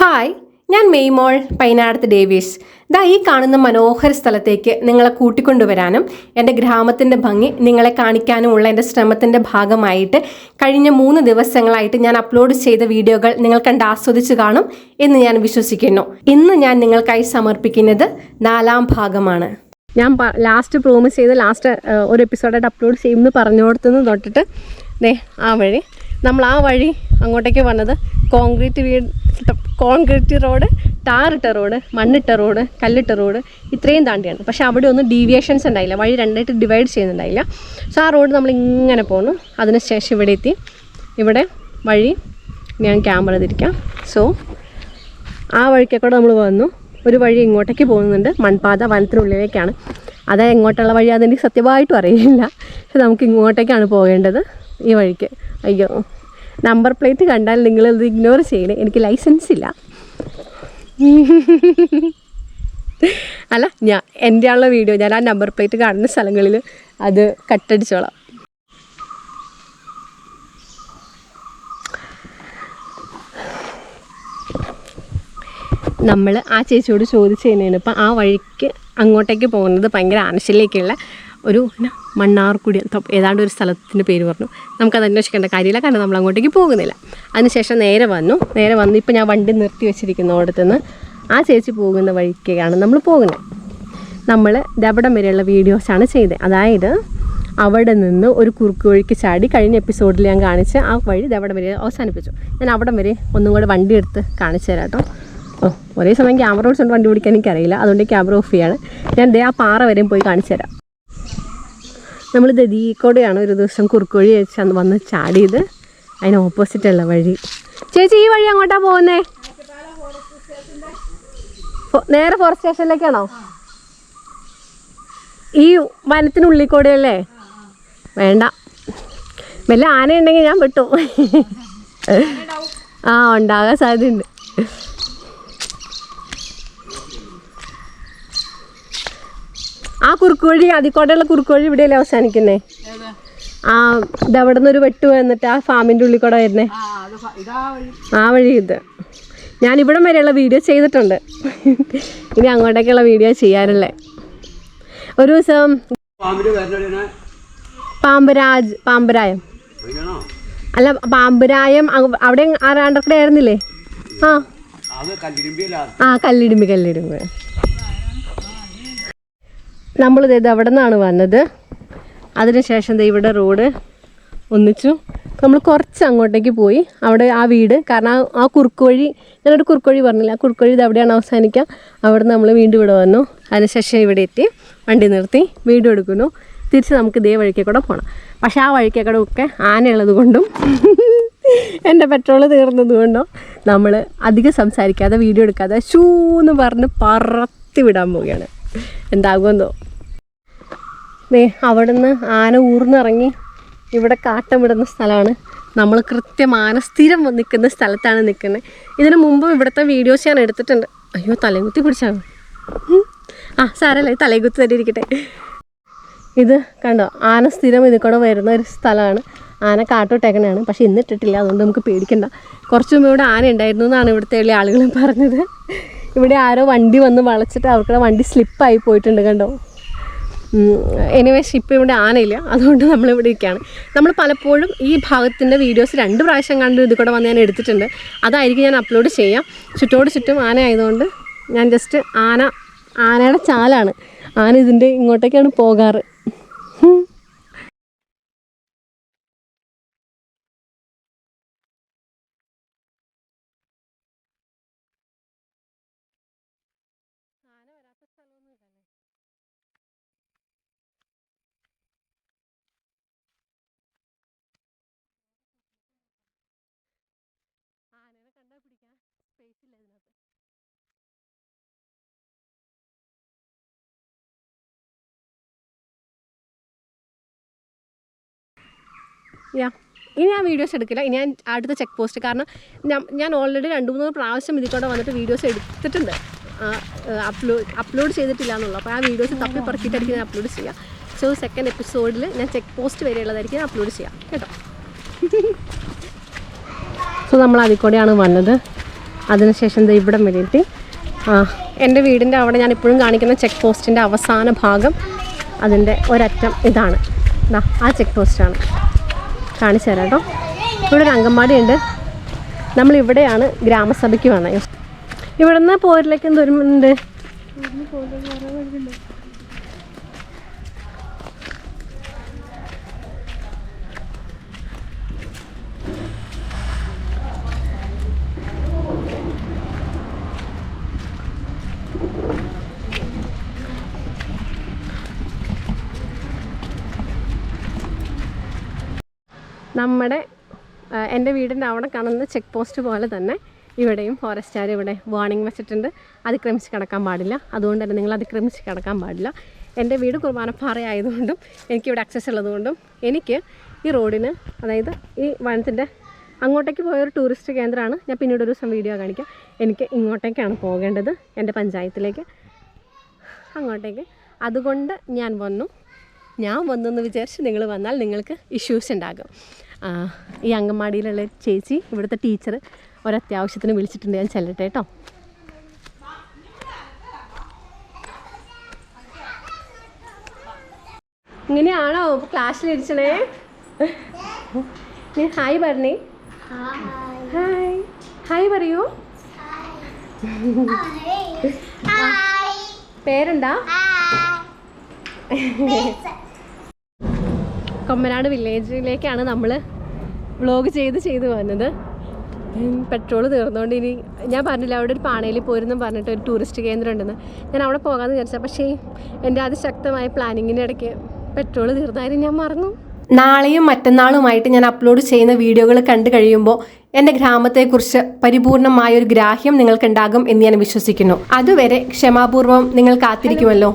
Hi ഞാൻ Maymol Painadath Davis. ദാ ഈ കാണുന്ന മനോഹര സ്ഥലത്തേക്ക് നിങ്ങളെ കൂട്ടിക്കൊണ്ടുവരാനും എന്റെ ഗ്രാമത്തിന്റെ ഭംഗി നിങ്ങളെ കാണിക്കാനുമുള്ള എന്റെ ശ്രമത്തിന്റെ ഭാഗമായിട്ട് കഴിഞ്ഞ മൂന്ന് ദിവസങ്ങളായിട്ട് ഞാൻ അപ്ലോഡ് ചെയ്ത വീഡിയോകൾ നിങ്ങൾ കണ്ട് ആസ്വദിച്ച് കാണും എന്ന് ഞാൻ വിശ്വസിക്കുന്നു. ഇന്ന് ഞാൻ നിങ്ങൾക്കായി സമർപ്പിക്കുന്നത് നാലാം ഭാഗമാണ്. ഞാൻ ലാസ്റ്റ് പ്രോമിസ് ചെയ്ത് ലാസ്റ്റ് ഒരു എപ്പിസോഡായിട്ട് അപ്ലോഡ് ചെയ്യുമെന്ന് പറഞ്ഞു കൊടുത്തുനിന്ന് തൊട്ടിട്ട് ദേ ആ വഴി. നമ്മൾ ആ വഴി അങ്ങോട്ടേക്ക് വന്നത് കോൺക്രീറ്റ് വീട് കോൺക്രീറ്റ് റോഡ് ടാറിട്ട റോഡ് മണ്ണിട്ട റോഡ് കല്ലിട്ട റോഡ് ഇത്രയും താണ്ടിയാണ്. പക്ഷേ അവിടെ ഒന്നും ഡീവിയേഷൻസ് ഉണ്ടായില്ല. വഴി രണ്ടായിട്ട് ഡിവൈഡ് ചെയ്യുന്നുണ്ടായില്ല. സോ ആ റോഡ് നമ്മൾ ഇങ്ങനെ പോന്നു. അതിനുശേഷം ഇവിടെ എത്തി. ഇവിടെ വഴി ഞാൻ ക്യാമറ തിരിക്കാം. സോ ആ വഴിക്കൊക്കെ നമ്മൾ വന്നു. ഒരു വഴി ഇങ്ങോട്ടേക്ക് പോകുന്നുണ്ട്. മൺപാത വനത്തിനുള്ളിലേക്കാണ്. അത് എങ്ങോട്ടുള്ള വഴി അതെനിക്ക് സത്യമായിട്ടും അറിയില്ല. പക്ഷെ നമുക്ക് ഇങ്ങോട്ടേക്കാണ് പോകേണ്ടത് ഈ വഴിക്ക്. അയ്യോ. നമ്പർ പ്ലേറ്റ് കണ്ടാൽ നിങ്ങളത് ഇഗ്നോർ ചെയ്യണേ എനിക്ക് ലൈസൻസ് ഇല്ല. അല്ല ഞാൻ എന്റെ ആളുടെ വീഡിയോ ഞാൻ ആ നമ്പർ പ്ലേറ്റ് കാണുന്ന സ്ഥലങ്ങളിൽ അത് കട്ടടിച്ചോളാം. നമ്മൾ ആ ചേച്ചിയോട് ചോദിച്ചു കഴിഞ്ഞാണ് ഇപ്പം ആ വഴിക്ക് അങ്ങോട്ടേക്ക് പോകുന്നത് ഭയങ്കര ആനശിലേക്കുള്ള ഒരു മണ്ണാർക്കുടി ഏതാണ്ട് ഒരു സ്ഥലത്തിന്റെ പേര് പറഞ്ഞു. നമുക്കത് അന്വേഷിക്കേണ്ട കാര്യമില്ല കാരണം നമ്മൾ അങ്ങോട്ടേക്ക് പോകുന്നില്ല. അതിനുശേഷം നേരെ വന്നു. നേരെ വന്നു ഇപ്പം ഞാൻ വണ്ടി നിർത്തി വെച്ചിരിക്കുന്ന അവിടുത്തെ നിന്ന് ആ ചേച്ചി പോകുന്ന വഴിക്കാണ് നമ്മൾ പോകുന്നത് നമ്മൾ ഇതവിടം വരെയുള്ള വീഡിയോസാണ് ചെയ്തത് അതായത് അവിടെ നിന്ന് ഒരു കുറുക്ക് വഴിക്ക് ചാടി കഴിഞ്ഞ എപ്പിസോഡിൽ ഞാൻ കാണിച്ച് ആ വഴി ഇതവിടം വരെ അവസാനിപ്പിച്ചു. ഞാൻ അവിടം വരെ ഒന്നും കൂടെ വണ്ടി എടുത്ത് കാണിച്ചു തരാം കേട്ടോ. ഓ ഒരേ സമയം ക്യാമറ ഓടിച്ചുകൊണ്ട് വണ്ടി ഓടിക്കാൻ എനിക്കറിയില്ല. അതുകൊണ്ട് ക്യാമറ ഓഫ് ചെയ്യാണ്. ഞാൻ ദേ ആ പാറ വരെയും പോയി കാണിച്ചു തരാം. നമ്മൾ ദതിക്കൂടെയാണ് ഒരു ദിവസം കുറുക്കോഴി വെച്ച് അന്ന് വന്ന് ചാടിയത്. അതിന് ഓപ്പോസിറ്റുള്ള വഴി. ചേച്ചി ഈ വഴി അങ്ങോട്ടാ പോകുന്നേ? നേരെ ഫോറസ്റ്റ് സ്റ്റേഷനിലേക്കാണോ ഈ വനത്തിനുള്ളിൽ കൂടെ അല്ലേ വേണ്ട. വല്ല ആനയുണ്ടെങ്കിൽ ഞാൻ വിട്ടു. ആ ഉണ്ടാകാൻ സാധ്യതയുണ്ട്. ആ കുറുക്ക് വഴി അതിക്കോട്ടുള്ള കുറുക്ക് വഴി ഇവിടെയല്ലേ അവസാനിക്കുന്നേ? ആ ഇതവിടെ നിന്ന് ഒരു വെട്ട് വന്നിട്ട് ആ ഫാമിന്റെ ഉള്ളിൽ കൂടെ വരുന്നേ? ആ വഴി. ഇത്. ഞാൻ ഇവിടം വരെയുള്ള വീഡിയോ ചെയ്തിട്ടുണ്ട്. ഇനി അങ്ങോട്ടേക്കുള്ള വീഡിയോ ചെയ്യാനല്ലേ? ഒരു ദിവസം പാമ്പരാജ് പാമ്പരായം. അല്ല പാമ്പരായം അവിടെ ആരാണ്ടൊക്കെ ആയിരുന്നില്ലേ? ആ. ആ കല്ലിടുമ്പി കല്ലിടുമ്പി. നമ്മളിത് ഇത് അവിടെ നിന്നാണ് വന്നത്. അതിനുശേഷം ദേ ഇവിടെ റോഡ് ഒന്നിച്ചു. നമ്മൾ കുറച്ച് അങ്ങോട്ടേക്ക് പോയി. അവിടെ ആ വീട് കാരണം ആ- ആ കുറുക്ക് വഴി ഞാനൊരു കുറുക്ക് വഴി പറഞ്ഞില്ല? ആ കുറുക്ക് വഴി ഇത് എവിടെയാണ് അവസാനിക്കുക. അവിടെ നമ്മൾ വീണ്ടും ഇവിടെ വന്നു. അതിനുശേഷം ഇവിടെ എത്തി വണ്ടി നിർത്തി വീണ്ടും എടുക്കുന്നു. തിരിച്ച് നമുക്ക് ഇതേ വഴിക്കേക്കൂടെ പോകണം പക്ഷേ ആ വഴിക്കേക്കൂടെ ഒക്കെ ആനയുള്ളത് കൊണ്ടും എന്റെ പെട്രോൾ തീർന്നത് കൊണ്ടോ നമ്മൾ അധികം സംസാരിക്കാതെ വീഡിയോ എടുക്കാതെ ഷൂ എന്ന് പറഞ്ഞ് പറത്തി വിടാൻ പോവുകയാണ്. എന്താകുമെന്നോ? ദേ അവിടുന്ന് ആന ഊർന്നിറങ്ങി ഇവിടെ കാട്ടമിടുന്ന സ്ഥലമാണ്. നമ്മൾ കൃത്യം ആന സ്ഥിരം നിൽക്കുന്ന സ്ഥലത്താണ് നിൽക്കുന്നത്. ഇതിനു മുമ്പ് ഇവിടുത്തെ വീഡിയോസ് ഞാൻ എടുത്തിട്ടുണ്ട്. അയ്യോ തലകുത്തി പിടിച്ചാൽ ആ സാരല്ലേ തലകുത്തി തന്നെ ഇരിക്കട്ടെ. ഇത് കണ്ടോ ആന സ്ഥിരം ഇതിൽ കൂടെ വരുന്ന ഒരു സ്ഥലമാണ്. ആന കാട്ടോട്ടേക്കണയാണ് പക്ഷേ ഇന്ന് ഇട്ടിട്ടില്ല. അതുകൊണ്ട് നമുക്ക് പേടിക്കണ്ട. കുറച്ച് മുമ്പ് ഇവിടെ ആന ഉണ്ടായിരുന്നു എന്നാണ് ഇവിടുത്തെ ഉള്ള ആളുകൾ പറഞ്ഞത്. ഇവിടെ ആരോ വണ്ടി വന്ന് വളച്ചിട്ട് അവർക്കുടെ വണ്ടി സ്ലിപ്പായി പോയിട്ടുണ്ട് കണ്ടോ. എനിവേസ് ഇപ്പോൾ ഇവിടെ ആനയില്ല. അതുകൊണ്ട് നമ്മളിവിടെ ഇരിക്കുകയാണ് നമ്മൾ പലപ്പോഴും ഈ ഭാഗത്തിന്റെ വീഡിയോസ് രണ്ട് പ്രാവശ്യം കണ്ട് ഇത് കൂടെ വന്ന് ഞാൻ എടുത്തിട്ടുണ്ട്. അതായിരിക്കും ഞാൻ അപ്ലോഡ് ചെയ്യാം. ചുറ്റോട് ചുറ്റും ആന ആയതുകൊണ്ട് ഞാൻ ജസ്റ്റ് ആന ആനയുടെ ചാലാണ്. ആന ഇതിന്റെ ഇങ്ങോട്ടേക്കാണ് പോകാറ്. ഹും. യാ ഇനി ഞാൻ വീഡിയോസ് എടുക്കില്ല. ഇനി ഞാൻ അടുത്ത ചെക്ക് പോസ്റ്റ് കാരണം ഞാൻ ഞാൻ ഓൾറെഡി രണ്ട് മൂന്ന് പ്രാവശ്യം ഇതിക്കൂടെ കൂടെ വന്നിട്ട് വീഡിയോസ് എടുത്തിട്ടുണ്ട്. അപ്ലോഡ് അപ്ലോഡ് ചെയ്തിട്ടില്ല എന്നുള്ളൂ. അപ്പോൾ ആ വീഡിയോസ് തപ്പി പറക്കിയിട്ടായിരിക്കും ഞാൻ അപ്ലോഡ് ചെയ്യാം. സോ സെക്കൻഡ് എപ്പിസോഡിൽ ഞാൻ ചെക്ക് പോസ്റ്റ് വരെയുള്ളതായിരിക്കും അപ്ലോഡ് ചെയ്യാം. കേട്ടോ? സോ നമ്മൾ അതിൽ കൂടെയാണ് വന്നത്. അതിനുശേഷം ദേ ഇവിടം ആ, എന്റെ വീടിന്റെ അവിടെ ഞാൻ ഇപ്പോഴും കാണിക്കുന്ന ചെക്ക് പോസ്റ്റിന്റെ അവസാന ഭാഗം അതിന്റെ ഒരറ്റം ഇതാണ്. ദാ ആ ചെക്ക് പോസ്റ്റാണ് കാണിച്ചു തരാം കേട്ടോ. ഇവിടെ ഒരു അംഗൻവാടി ഉണ്ട്. നമ്മളിവിടെയാണ് ഗ്രാമസഭയ്ക്ക് വന്നത്. ഇവിടുന്ന് പോരിലേക്ക് എന്തോരുമുണ്ട് നമ്മുടെ എന്റെ വീടിന്റെ അവിടെ കാണുന്ന ചെക്ക് പോസ്റ്റ് പോലെ തന്നെ ഇവിടെയും ഫോറസ്റ്റുകാർ ഇവിടെ വാർണിംഗ് വെച്ചിട്ടുണ്ട്. അതിക്രമിച്ച് കിടക്കാൻ പാടില്ല. അതുകൊണ്ട് തന്നെ നിങ്ങൾ അതിക്രമിച്ച് കിടക്കാൻ പാടില്ല. എന്റെ വീട് കുർബാനപ്പാറ ആയതുകൊണ്ടും എനിക്കിവിടെ അക്സസ് ഉള്ളതുകൊണ്ടും എനിക്ക് ഈ റോഡിന് അതായത് ഈ വനത്തിന്റെ അങ്ങോട്ടേക്ക് പോയൊരു ടൂറിസ്റ്റ് കേന്ദ്രമാണ്. ഞാൻ പിന്നീട് ഒരു ദിവസം വീഡിയോ കാണിക്കാം. എനിക്ക് ഇങ്ങോട്ടേക്കാണ് പോകേണ്ടത് എന്റെ പഞ്ചായത്തിലേക്ക്. അങ്ങോട്ടേക്ക്. അതുകൊണ്ട് ഞാൻ വന്നു. ഞാൻ വന്നു എന്ന് വിചാരിച്ച് നിങ്ങൾ വന്നാൽ നിങ്ങൾക്ക് ഇഷ്യൂസ് ഉണ്ടാകും. ഈ അങ്കൻവാടിയിലുള്ള ചേച്ചി ഇവിടുത്തെ ടീച്ചർ ഒരത്യാവശ്യത്തിന് വിളിച്ചിട്ടുണ്ട്. ഞാൻ ചെല്ലട്ടെ കേട്ടോ. ഇങ്ങനെയാണോ ക്ലാസ്സിലിരിച്ചണേ നീ ഹായ് പറഞ്ഞേ. ഹായ് ഹായ് പറയൂ. പേരെന്താ? കൊമ്പനാട് വില്ലേജിലേക്കാണ് നമ്മൾ വ്ളോഗ് ചെയ്ത് ചെയ്ത് വന്നത്. പെട്രോൾ തീർന്നുകൊണ്ട് ഇനി ഞാൻ പറഞ്ഞില്ല അവിടെ ഒരു പാണയിൽ പോയിരുന്നു പറഞ്ഞിട്ട് ഒരു ടൂറിസ്റ്റ് കേന്ദ്രം ഉണ്ടെന്ന് ഞാൻ അവിടെ പോകാമെന്ന് വിചാരിച്ചാൽ പക്ഷേ എന്റെ അതിശക്തമായ പ്ലാനിങ്ങിന്റെ ഇടയ്ക്ക് പെട്രോൾ തീർന്നായിരുന്നു ഞാൻ മറന്നു. നാളെയും മറ്റന്നാളുമായിട്ട് ഞാൻ അപ്ലോഡ് ചെയ്യുന്ന വീഡിയോകൾ കണ്ടു കഴിയുമ്പോൾ എന്റെ ഗ്രാമത്തെക്കുറിച്ച് പരിപൂർണമായ ഒരു ഗ്രാഹ്യം നിങ്ങൾക്കുണ്ടാകും എന്ന് ഞാൻ വിശ്വസിക്കുന്നു. അതുവരെ ക്ഷമാപൂർവം നിങ്ങൾ കാത്തിരിക്കുമല്ലോ.